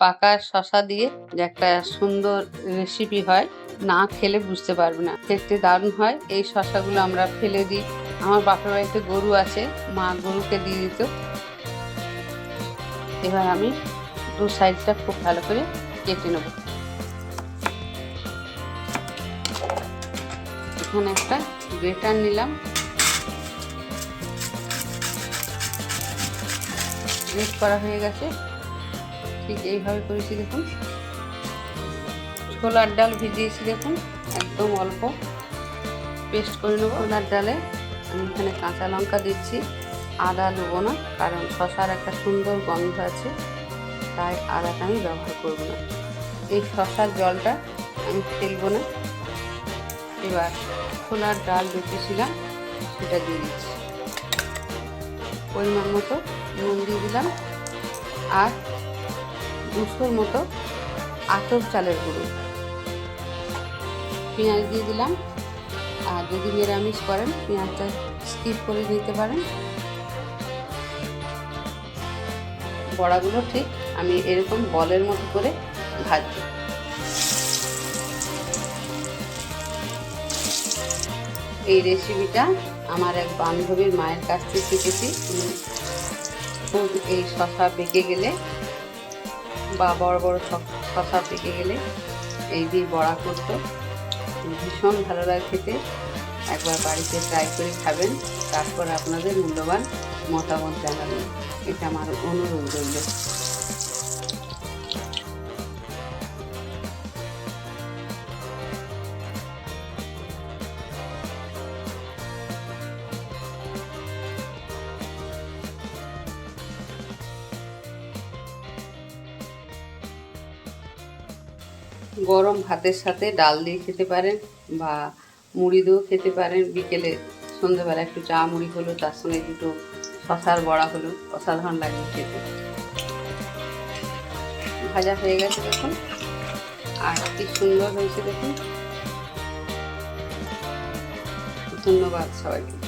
পাকা শশা দিয়ে যে একটা সুন্দর রেসিপি হয়, না খেলে বুঝতে পারবে না। খেতে দারুণ হয়। এই শশাগুলো আমরা ফেলে দিই। আমার বাপের বাড়িতে গরু আছে, মা গরুকে দিয়ে দিত। এবার আমি দু সাইডটা খুব ভালো করে কেটে নেব। এখানে একটা গ্রেটার নিলাম। গ্রেট করা হয়ে গেছে। ঠিক এইভাবে করেছি দেখুন। ছোলার ডাল ভিজিয়েছি দেখুন, একদম অল্প। পেস্ট করে নেব ছোলার ডালে। আমি এখানে কাঁচা লঙ্কা দিচ্ছি, আদা নেব না, কারণ শশার একটা সুন্দর গন্ধ আছে, তাই আদাটা আমি ব্যবহার করব না। এই শশার জলটা আমি ফেলব না। এবার ছোলার ডাল বেঁচেছিলাম সেটা দিয়ে দিচ্ছি। পরিমাণ মতো নুন দিয়ে দিলাম, আর দুশোর মতো আতর চালের গুঁড়ো। পেঁয়াজ দিয়ে দিলাম। আর যদি নিরামিষ করেন, পেঁয়াজটা স্কিপ করে দিতে পারেন। বড়াগুলো ঠিক আমি এরকম বলের মতো করে ভাজবো। এই রেসিপিটা আমার এক বান্ধবীর মায়ের কাছ থেকে শিখেছি। খুব এই শশা বেঁকে গেলে বা বড় বড় শশা পেকে গেলে এই দিয়ে বড়া করতো। ভীষণ ভালো লাগে খেতে। একবার বাড়িতে ট্রাই করে খাবেন। তারপর আপনাদের মূল্যবান মতামত জানাবেন। এটা আমার অনুরোধ রইল। গরম ভাতের সাথে ডাল দিয়ে খেতে পারেন বা মুড়ি দিয়েও খেতে পারেন। বিকেলে সন্ধ্যেবেলা একটু চা মুড়ি হলো, তার সঙ্গে দুটো শশার বড়া হলো, অসাধারণ লাগে খেতে। ভাজা হয়ে গেছে দেখুন। আর কি সুন্দর হয়েছে দেখুন। ধন্যবাদ সবাইকে।